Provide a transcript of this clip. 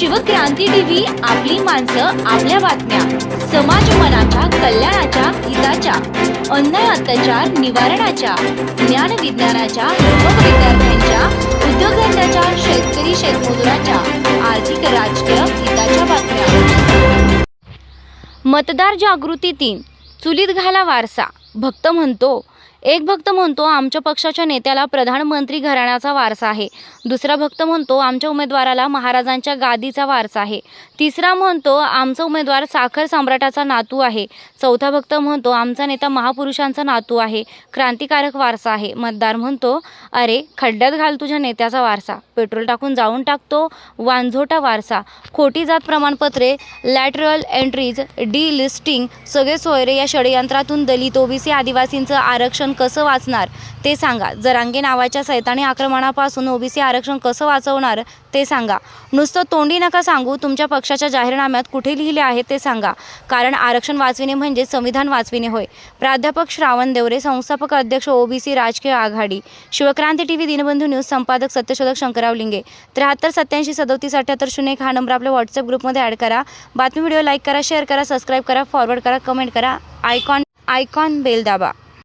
Shivkranti TV आपली माणसं आपल्या बातम्या. समाज मनाच्या कल्याणाच्या हिताच्या. अन्याय अत्याचार निवारणाच्या. ज्ञान विज्ञानाच्या युवक विद्यार्थ्यांच्या उद्योगधंद्याच्या शेतकरी शेतमजुराच्या. आर्थिक राजकीय हिताच्या बातम्या. मतदार जागृती तीन चुलीत घाला वारसा. भक्त म्हणतो एक भक्त म्हणतो आमच्या पक्षाच्या नेत्याला प्रधानमंत्री घराण्याचा वारसा आहे. दुसरा भक्त म्हणतो आमच्या उमेदवाराला महाराजांच्या गादीचा वारसा आहे. तिसरा म्हणतो आमचा उमेदवार साखर सम्राटाचा नातू आहे. चौथा भक्त म्हणतो आमचा नेता महापुरुषांचा नातू आहे. क्रांतिकारक वारसा आहे. मतदार म्हणतो अरे खड्ड्यात घाल तुझ्या नेत्याचा वारसा. पेट्रोल टाकून जाऊन टाकतो वांझोटा वारसा. खोटी जात प्रमाणपत्रे लॅटरल एंट्रीज डी लिस्टिंग सगळे सोयरे या षडयंत्रातून दलित ओबीसी आदिवासींचं आरक्षण कसं वाचणार ते सांगा. जरांगे नावाच्या सैतानी आक्रमणापासून ओबीसी आरक्षण कसं वाचवणार ते सांगा. नुसतं तोंडी नका सांगू तुमच्या पक्षाच्या जाहीरनाम्यात कुठे लिहिले आहे ते सांगा. कारण आरक्षण वाचविणे म्हणजे संविधान वाचविणे होय. प्राध्यापक श्रावण देवरे संस्थापक अध्यक्ष ओबीसी राजकीय आघाडी. शिवक्रांती टीव्ही दिनबंधू न्यूज संपादक सत्यशोधक शंकरराव लिंगे. त्र्याहत्तर सत्याऐंशी सदोतीस अठ्याहत्तर शून्य एक हा नंबर आपल्या व्हॉट्सअप ग्रुपमध्ये ॲड करा. बातमी व्हिडिओ लाईक करा शेअर करा सबस्क्राईब करा फॉरवर्ड करा कमेंट करा. आयकॉन आयकॉन बेल दाबा.